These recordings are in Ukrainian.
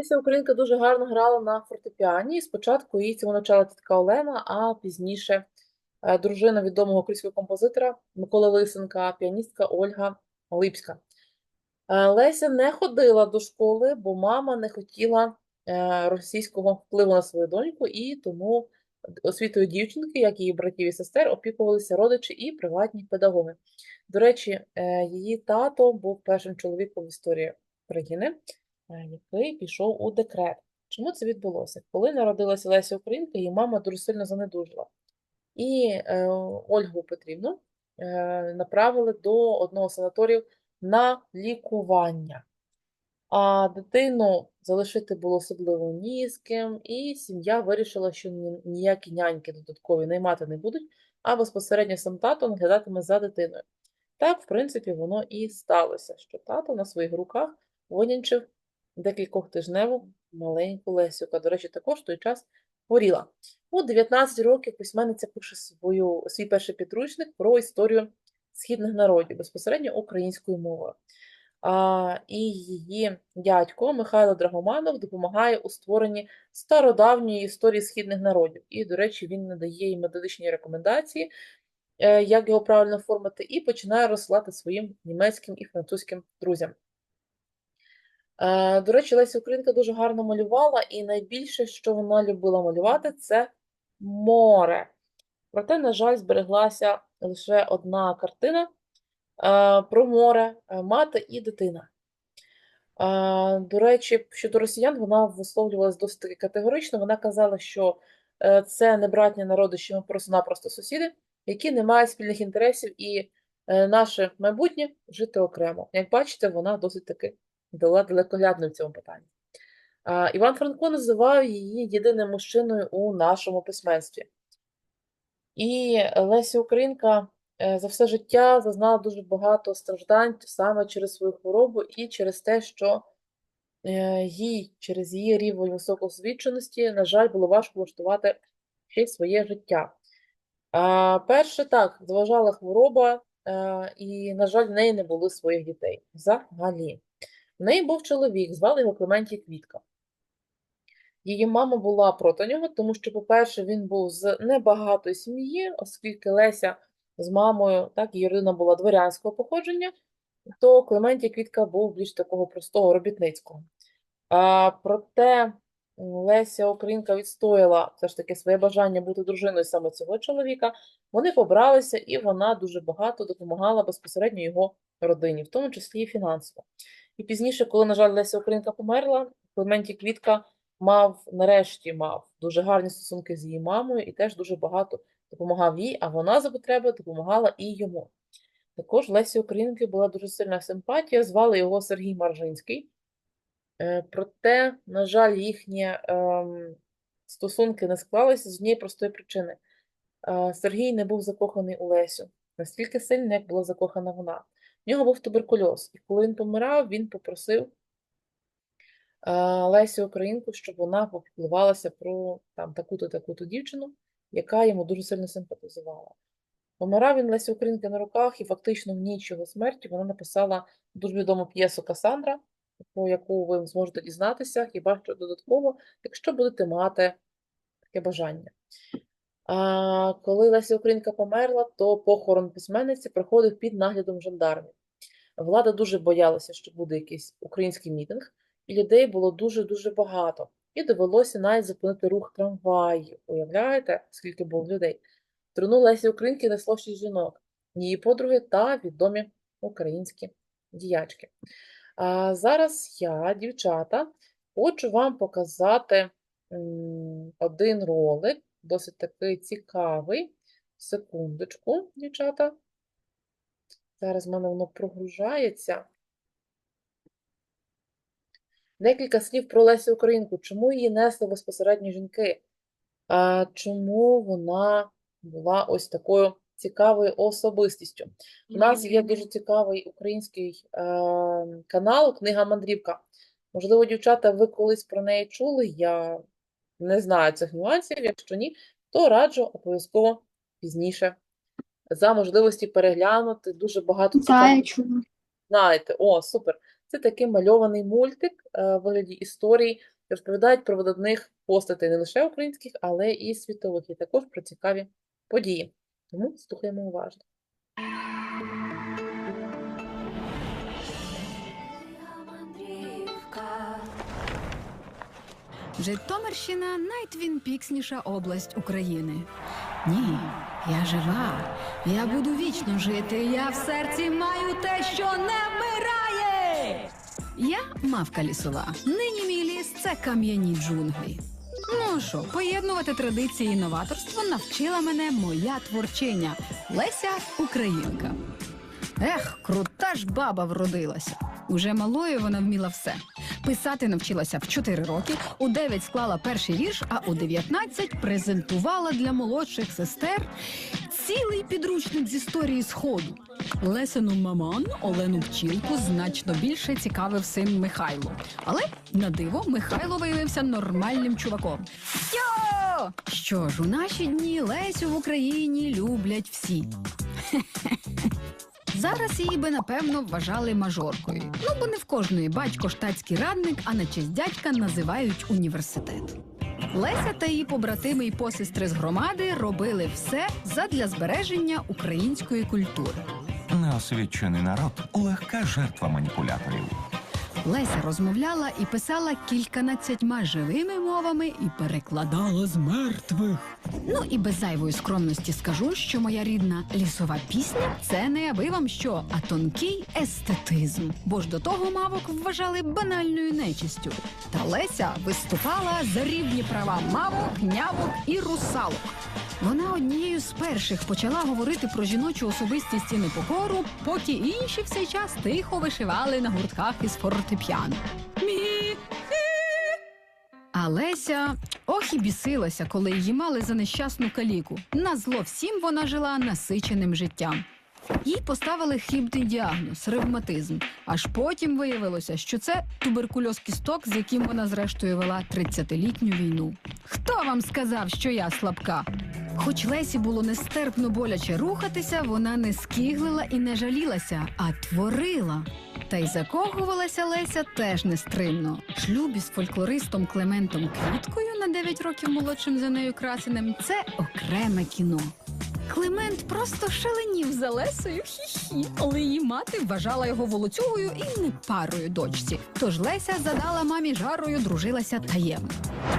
Леся Українка дуже гарно грала на фортепіані. Спочатку її цьому навчала тітка Олена, а пізніше е, дружина відомого українського композитора Миколи Лисенка, піаністка Ольга Липська. Е, Леся не ходила до школи, бо мама не хотіла е, російського впливу на свою доньку, і тому освітою дівчинки, як її братів і сестер, опікувалися родичі і приватні педагоги. До речі, її тато був першим чоловіком в історії України, який пішов у декрет. Чому це відбулося? Коли народилася Леся Українка, її мама дуже сильно занедужила. І е, Ольгу Петрівну е, направили до одного з санаторію на лікування. А дитину залишити було особливо ні з ким, і сім'я вирішила, що ні- ніякі няньки додаткові наймати не будуть, а безпосередньо сам тато наглядатиме за дитиною. Так, в принципі, воно і сталося, що тато на своїх руках винянчив декількох тижневу маленьку Лесю, яка, до речі, також в той час хворіла. У 19 років письменниця пише свою, свій перший підручник про історію східних народів, безпосередньо українською мовою. А, і її дядько Михайло Драгоманов допомагає у створенні стародавньої історії східних народів. І, до речі, він надає їй методичні рекомендації, е, як його правильно оформити, і починає розсилати своїм німецьким і французьким друзям. Е, До речі, Леся Українка дуже гарно малювала, і найбільше, що вона любила малювати, це море. Проте, на жаль, збереглася лише одна картина е, про море, е, мати і дитина. До речі, щодо росіян, вона висловлювалася досить таки категорично. Вона казала, що це не братні народи, що ми просто-напросто сусіди, які не мають спільних інтересів, і наше майбутнє жити окремо. Як бачите, вона досить таки була далекоглядною в цьому питанні. Іван Франко називає її єдиним мужчиною у нашому письменстві. І Леся Українка е, за все життя зазнала дуже багато страждань саме через свою хворобу і через те, що е, їй через її рівень високоосвіченості, на жаль, було важко влаштувати ще й своє життя. Перше, так, заважала хвороба, е, і, на жаль, в неї не було своїх дітей. Взагалі. В неї був чоловік, звали його Клементій Квітка. Її мама була проти нього, тому що, по-перше, він був з небагатої сім'ї, оскільки Леся з мамою, так, її родина була дворянського походження, то Клементій Квітка був більш такого простого робітницького. А, проте Леся Українка відстояла все ж таки своє бажання бути дружиною саме цього чоловіка. Вони побралися, і вона дуже багато допомагала безпосередньо його родині, в тому числі і фінансово. І пізніше, коли, на жаль, Леся Українка померла, Клементій Квітка мав, нарешті мав дуже гарні стосунки з її мамою і теж дуже багато допомагав їй, а вона за потреби допомагала і йому. Також Лесі Українки була дуже сильна симпатія, звали його Сергій Маржинський. Е, Проте, на жаль, їхні ем, стосунки не склалися з однієї простої причини. Е, Сергій не був закоханий у Лесю настільки сильно, як була закохана вона. В нього був туберкульоз, і коли він помирав, він попросив е, Лесю Українку, щоб вона попіклувалася про таку-то таку-то дівчину, яка йому дуже сильно симпатизувала. Помирав він Лесі Українки на руках, і фактично в ніч його смерті вона написала дуже відому п'єсу Касандра, про яку ви зможете дізнатися, хіба що додатково, якщо будете мати таке бажання. Коли Леся Українка померла, то похорон письменниці проходив під наглядом жандармів. Влада дуже боялася, що буде якийсь український мітинг, і людей було дуже-дуже багато. І довелося навіть зупинити рух трамваїв. Уявляєте, скільки було людей? Труну Лесі Українки несло шість жінок, її подруги та відомі українські діячки. А зараз я, дівчата, хочу вам показати один ролик, досить такий цікавий. Секундочку, дівчата. Зараз в мене воно прогружається. Декілька слів про Лесю Українку. Чому її несли безпосередньо жінки? А, чому вона була ось такою цікавою особистістю? У нас є дуже цікавий український е, канал Книга Мандрівка. Можливо, дівчата, ви колись про неї чули. Я не знаю цих нюансів. Якщо ні, то раджу обов'язково пізніше за можливості переглянути дуже багато цікавих. Знаєте, о, супер. Це такий мальований мультик е, в вигляді історій, розповідають про видатних постатей не лише українських, але і світових, і також про цікаві події. Тому слухаємо уважно. Житомирщина найтвінпіксніша область України. Ні, я жива. Я буду вічно жити. Я в серці маю те, що не вмирає. Я мавка лісова. Нині мій ліс це кам'яні джунглі. Ну що, поєднувати традиції і новаторство навчила мене моя творчиня Леся Українка. Ех, крута ж баба вродилася. Уже малою вона вміла все. Писати навчилася в 4 роки, у 9 склала перший вірш, а у 19 презентувала для молодших сестер цілий підручник з історії Сходу. Лесину маман Олену Пчілку значно більше цікавив син Михайло. Але на диво Михайло виявився нормальним чуваком. Йо! Що ж, у наші дні Лесю в Україні люблять всі. Зараз її би напевно вважали мажоркою. Ну бо не в кожної батько штатський радник, а на честь дядька називають університет. Леся та її побратими і посестри з громади робили все задля збереження української культури. Неосвічений народ легка жертва маніпуляторів. Леся розмовляла і писала кільканадцятьма живими мовами і перекладала з мертвих. Ну і без зайвої скромності скажу, що моя рідна лісова пісня це не аби вам що, а тонкий естетизм. Бо ж до того мавок вважали банальною нечистю. Та Леся виступала за рівні права мавок, нявок і русалок. Вона однією з перших почала говорити про жіночу особистість і непокору, поки інші в цей час тихо вишивали на гуртках із фортепіано. А Леся ох і бісилася, коли її мали за нещасну каліку. На зло всім вона жила насиченим життям. Їй поставили хибний діагноз ревматизм. Аж потім виявилося, що це туберкульоз кісток, з яким вона зрештою вела 30-літню війну. Хто вам сказав, що я слабка? Хоч Лесі було нестерпно боляче рухатися, вона не скиглила і не жалілася, а творила. Та й закохувалася Леся теж нестримно. Шлюб із фольклористом Клементом Квіткою на 9 років молодшим за нею красенем це окреме кіно. Клемент просто шаленів за Лесею, хі-хі, але її мати вважала його волоцюгою і не парою дочці. Тож Леся задала мамі жарою, дружилася таємно.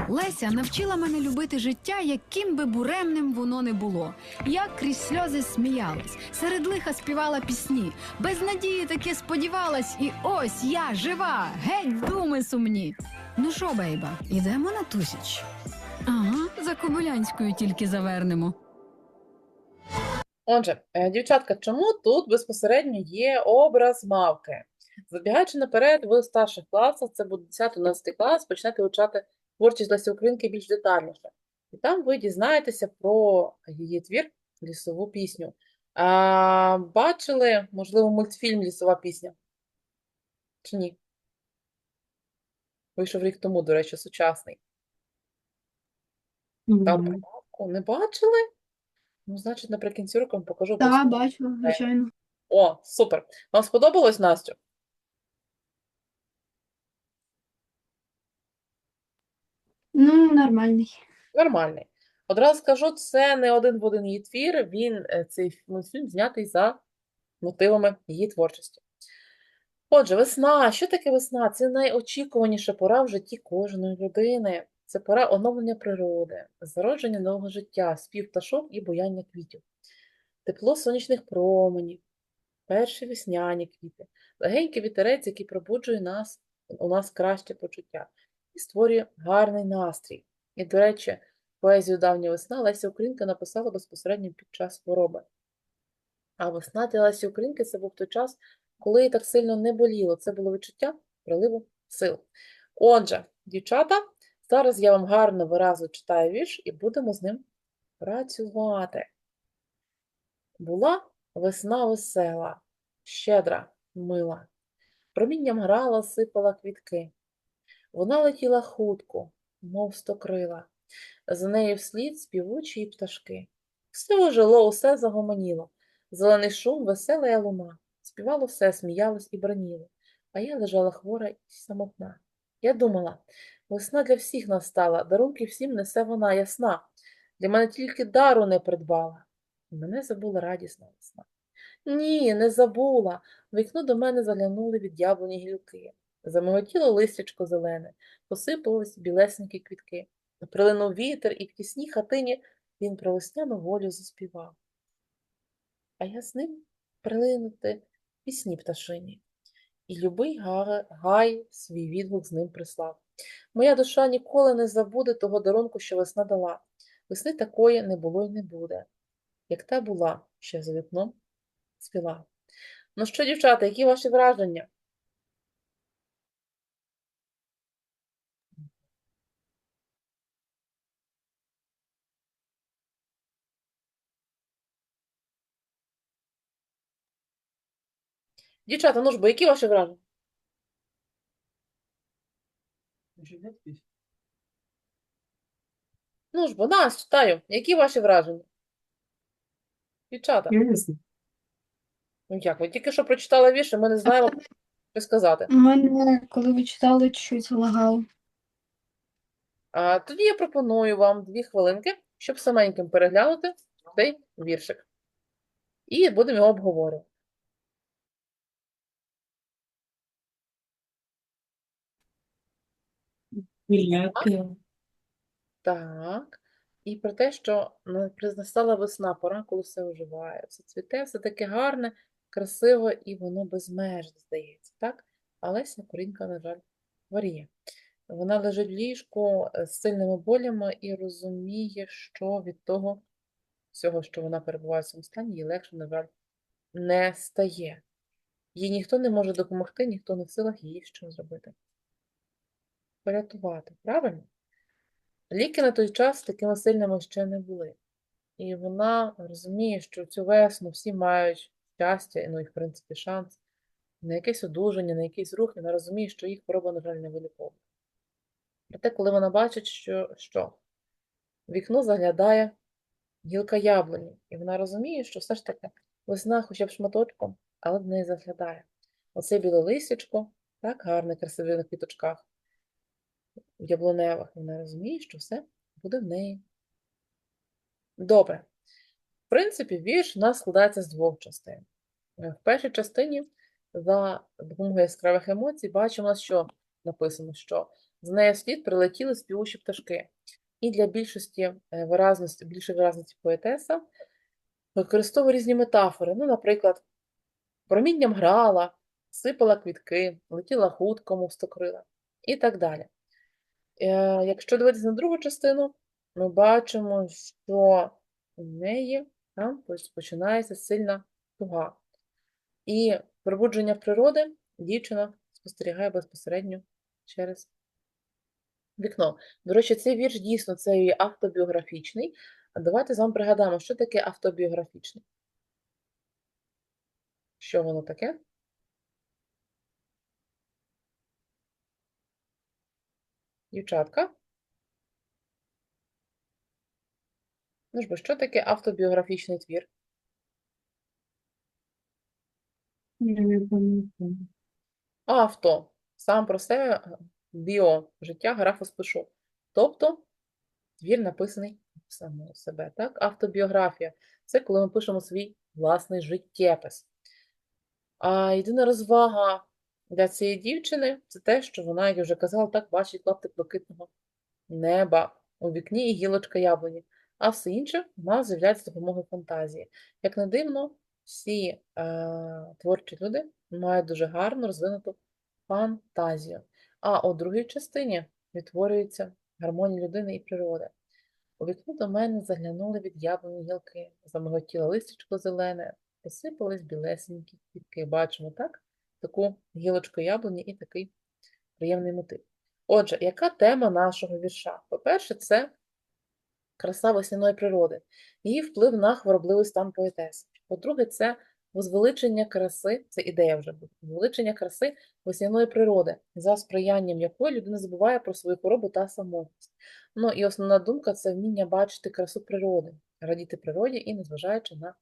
Леся навчила мене любити життя, яким би буремним воно не було. Я крізь сльози сміялась, серед лиха співала пісні, без надії таки сподівалась, і ось я жива, геть думи сумні. Ну що, бейба, ідемо на тусіч? Ага, за Кобилянською тільки завернемо. Отже, е, дівчатка, чому тут безпосередньо є образ мавки? Забігаючи наперед, ви в старших класах, це буде 10-11 клас, почнете вивчати творчість Лесі Українки більш детальніше. І там ви дізнаєтеся про її твір «Лісову пісню». А, бачили, можливо, мультфільм «Лісова пісня»? Чи ні? Вийшов рік тому, до речі, сучасний. Там про мавку не бачили? Ну, значить, наприкінці року вам покажу Так, обов'язково. бачила, звичайно. О, супер. Вам сподобалось, Настю? Ну, нормальний. Нормальний. Одразу скажу, це не один в один її твір, він, е, цей мультфільм знятий за мотивами її творчості. Отже, весна. Що таке весна? Це найочікуваніша пора в житті кожної людини. Це пора оновлення природи, зародження нового життя, спів пташок і буяння квітів, тепло сонячних променів, перші весняні квіти, легенький вітерець, який пробуджує нас, у нас краще почуття і створює гарний настрій. І, до речі, поезію «Давня весна» Леся Українка написала безпосередньо під час хвороби. А весна для Лесі Українки це був той час, коли їй так сильно не боліло. Це було відчуття приливу сил. Отже, дівчата, зараз я вам гарно виразно читаю вірш і будемо з ним працювати. Була весна весела, щедра, мила. Промінням грала, сипала квітки. Вона летіла хутко, мов стокрила. За нею вслід співучі пташки. Все ожило, усе загомоніло. Зелений шум, весела луна. Співало все, сміялось і браніло. а я лежала хвора і самотна. Я думала, весна для всіх настала, дарунки всім несе вона ясна. Для мене тільки дару не придбала. І мене забула радісна весна. Ні, не забула. В вікно до мене заглянули від яблуні гілки. Замиготіло листячко зелене, посипались білесенькі квітки. Прилинув вітер, і в тісній хатині він про весняну волю заспівав. А я з ним прилинути пісні пташині. І любий гай свій відгук з ним прислав. Моя душа ніколи не забуде того дарунку, що весна дала. Весни такої не було й не буде, як та була, ще за вікном спіла. Ну що, дівчата, які ваші враження? Дівчата, ну ж бо, які ваші враження? Ну ж бо, нас читаю. Які ваші враження? Дівчата, Я не знаю. ну як, ви тільки що прочитали вірш, і ми не знаємо, що сказати. У мене, коли ви читали, чуть лагало. А, тоді я пропоную вам дві хвилинки, щоб саменьким переглянути цей віршик. І будемо його обговорювати. Ніяке. Так. І про те, що настала весна, пора, коли все оживає, все цвіте, все таке гарне, красиво і воно безмежне, здається, так? А Леся Корінька, на жаль, хворіє. Вона лежить в ліжку е, з сильними болями і розуміє, що від того всього, що вона перебуває в цьому стані, їй легше, на жаль, не стає. Їй ніхто не може допомогти, ніхто не в силах їй що зробити. Порятувати, правильно? Ліки на той час такими сильними ще не були. І вона розуміє, що цю весну всі мають щастя, ну і, в принципі, шанс на якесь одужання, на якийсь рух, і вона розуміє, що їх хвороба, на жаль, не виліковна. Проте, коли вона бачить, що, що вікно заглядає гілка яблуні, і вона розуміє, що все ж таки весна хоча б шматочком, але в неї заглядає. Оце біле листячко, так гарне, красиве на квіточках, в яблуневих. Вона розуміє, що все буде в неї. Добре. В принципі, вірш у нас складається з двох частин. Е, В першій частині за допомогою яскравих емоцій бачимо, що написано, що з нею вслід прилетіли співучі пташки. І для більшості е, виразності, більшої виразності поетеса використовує різні метафори. Ну, наприклад, промінням грала, сипала квітки, летіла хутко, мов стокрила і так далі. Е, Якщо дивитися на другу частину, ми бачимо, що у неї там починається сильна туга. І пробудження природи дівчина спостерігає безпосередньо через вікно. До речі, цей вірш дійсно це і автобіографічний. А давайте з вами пригадаємо, що таке автобіографічний. Що воно таке? Дівчатка? Ну ж бо, що таке автобіографічний твір? Не пам'ятаю. Авто. Сам про себе біо життя графу спишу. Тобто твір написаний самого себе. Так? Автобіографія. Це коли ми пишемо свій власний життєпис. А єдина розвага для цієї дівчини це те, що вона, як я вже казала, так бачить клаптик блакитного неба у вікні і гілочка яблуні. А все інше в нас з'являється з допомогою фантазії. Як не дивно, всі е, творчі люди мають дуже гарно розвинуту фантазію. А у другій частині відтворюється гармонія людини і природи. У вікно до мене заглянули від яблуні гілки, замиготіло листячко зелене, посипались білесенькі квітки. Бачимо, так? Таку гілочку яблуні і такий приємний мотив. Отже, яка тема нашого вірша? По-перше, це краса весняної природи, її вплив на хворобливий стан поетеси. По-друге, це возвеличення краси, це ідея вже буде, возвеличення краси весняної природи, за сприянням якої людина забуває про свою хворобу та самотність. Ну і основна думка це вміння бачити красу природи, радіти природі і незважаючи на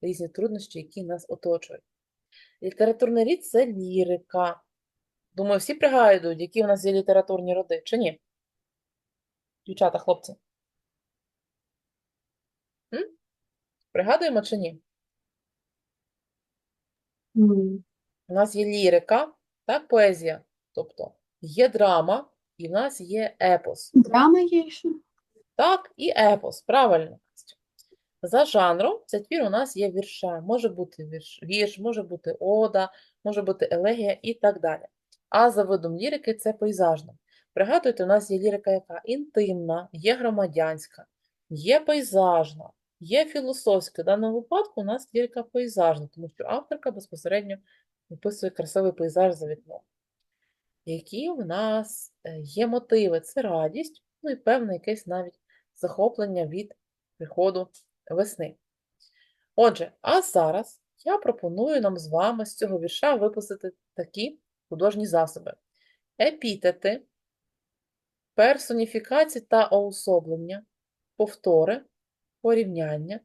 різні труднощі, які нас оточують. Літературний рід це лірика. Думаю, всі пригадують, які в нас є літературні роди, чи ні? Дівчата, хлопці. М? Пригадуємо чи ні? М. У нас є лірика, так, поезія. Тобто є драма, і в нас є епос. Драма є ще. Так, і епос, правильно. За жанром цей твір у нас є вірша. Може бути вірш, вірш, може бути ода, може бути елегія і так далі. А за видом лірики це пейзажна. Пригадуйте, у нас є лірика, яка інтимна, є громадянська, є пейзажна, є філософська. В даному випадку у нас лірика пейзажна, тому що авторка безпосередньо описує красивий пейзаж за вікном. Які в нас е, є мотиви? Це радість, ну і певне якесь навіть захоплення від приходу весни. Отже, а зараз я пропоную нам з вами з цього вірша виписати такі художні засоби: епітети, персоніфікації та уособлення, повтори, порівняння,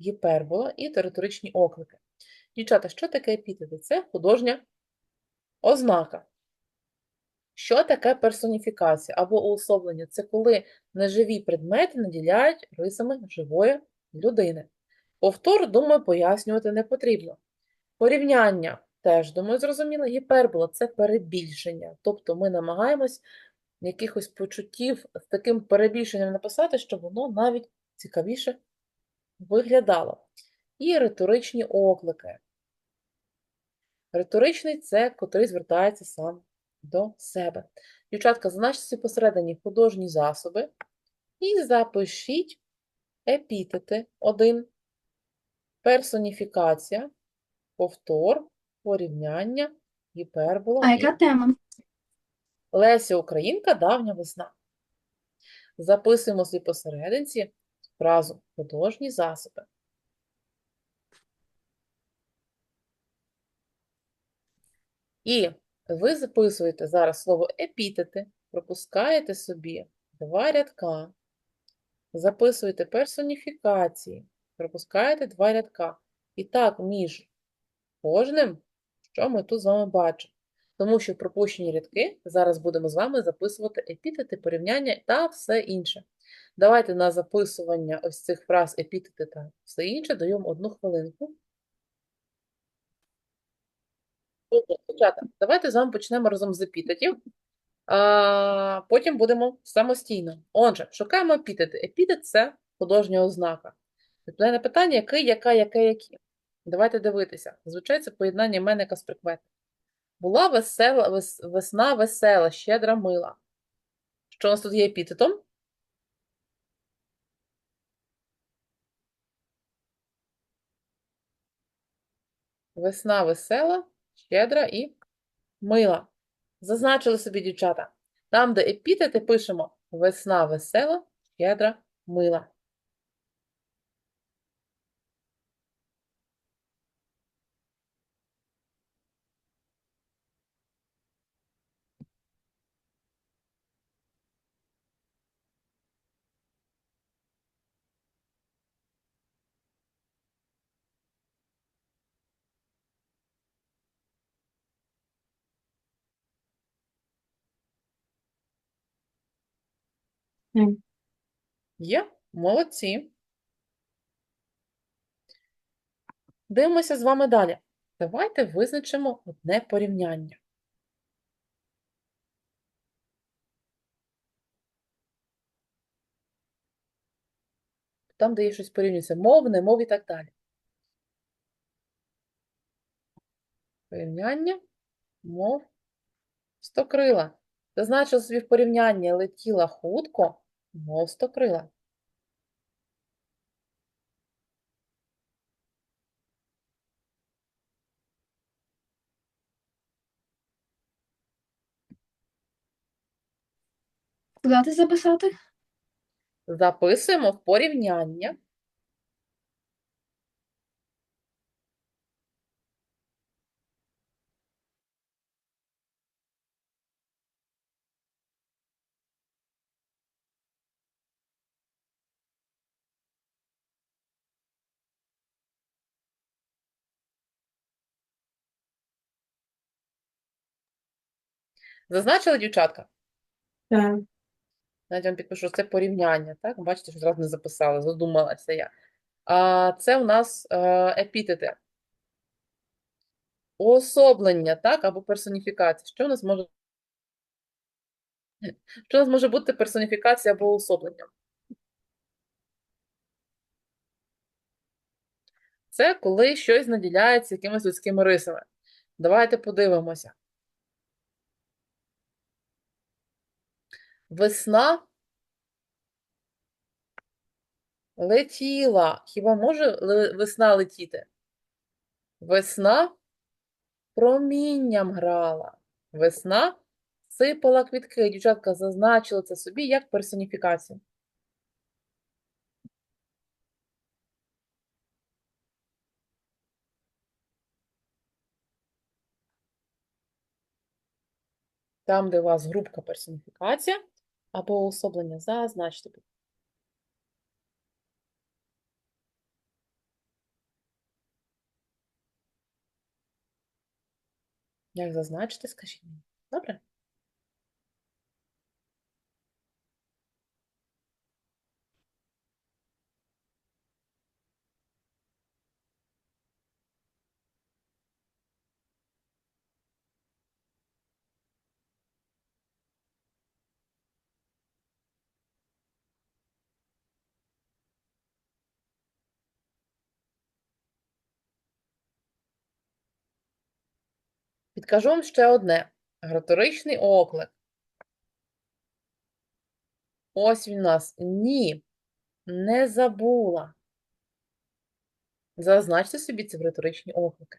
гіпербола і риторичні оклики. Дівчата, що таке епітети? Це художня ознака. Що таке персоніфікація або уособлення? Це коли неживі предмети наділяють рисами живої людини. Повтор, думаю, пояснювати не потрібно. Порівняння теж, думаю, зрозуміло. Гіпербола – це перебільшення. Тобто ми намагаємось якихось почуттів з таким перебільшенням написати, щоб воно навіть цікавіше виглядало. І риторичні оклики. Риторичний – це котрий звертається сам до себе. Дівчатка, зазначте посередині художні засоби і запишіть епітети. Один, персоніфікація, повтор, порівняння, гіпербола А яка тема? Леся Українка, давня весна. Записуємо собі посерединці фразу художні засоби. І ви записуєте зараз слово епітети, пропускаєте собі два рядка, записуєте персоніфікації, пропускаєте два рядка. І так між кожним, що ми тут з вами бачимо. Тому що в пропущені рядки зараз будемо з вами записувати епітети, порівняння та все інше. Давайте на записування ось цих фраз епітети та все інше даємо одну хвилинку. Дівчата, давайте з вами почнемо разом з епітетів, потім будемо самостійно. Отже, шукаємо епітети. Епітет – це художня ознака. Відповідає на питання, який, яка, яке, які. Давайте дивитися. Звичайно, це поєднання іменника з прикметом. Була весела, вес, весна весела, щедра мила. Що у нас тут є епітетом? Весна весела, щедра і мила. Зазначили собі, дівчата. Там, де епітети, пишемо весна весела, щедра, мила. Є? Молодці. Дивимося з вами далі. Давайте визначимо одне порівняння. Там, де є щось порівнюється, мов, не мов і так далі. Порівняння, мов, стокрила. Зазначили собі в порівнянні летіла хутко, мов стокрила. Куди ти записати? Записуємо в порівняння. Зазначили, дівчатка? Так. Навіть вам підпишу, це порівняння, так? Бачите, що зразу не записала, задумалася я. А, це у нас е, епітети. Уособлення, так, або персоніфікація. Що у нас може Що у нас може бути персоніфікація або уособлення? Це коли щось наділяється якимись людськими рисами. Давайте подивимося. Весна летіла. Хіба може весна летіти? Весна промінням грала. Весна сипала квітки. Дівчатка зазначили це собі як персоніфікацію. Там, де у вас групка персоніфікація або уособлення, зазначте. Як зазначити, скажіть мені. Добре? Підкажу вам ще одне. граторичний оклик. Ось він у нас. Ні, не забула. Зазначте собі ці риторичні оклики.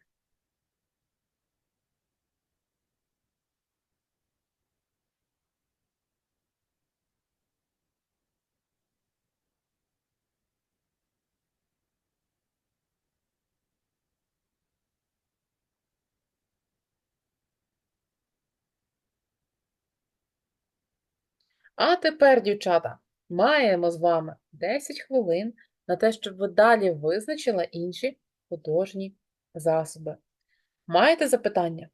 А тепер, дівчата, маємо з вами 10 хвилин на те, щоб ви далі визначили інші художні засоби. Маєте запитання?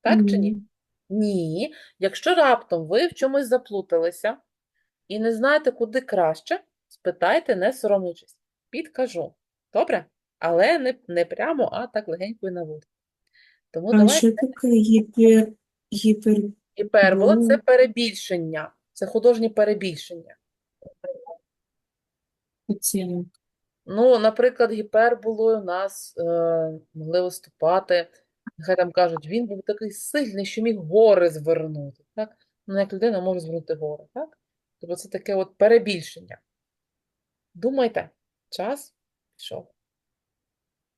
Так чи ні? Ні. Якщо раптом ви в чомусь заплуталися і не знаєте, куди краще, спитайте, не соромлячись. Підкажу. Добре? Але не, не прямо, а так легенько і на вуд. Тому А давайте. що таке гіпер... гіпер... Гіпербола це Ну. перебільшення, це художнє перебільшення. оцінок? Ну, наприклад, гіперболою у нас е, могли виступати, нехай там кажуть, він був такий сильний, що міг гори звернути. Так? Ну, як людина може звернути гори, так? Тобто це таке от перебільшення. Думайте, час пішов.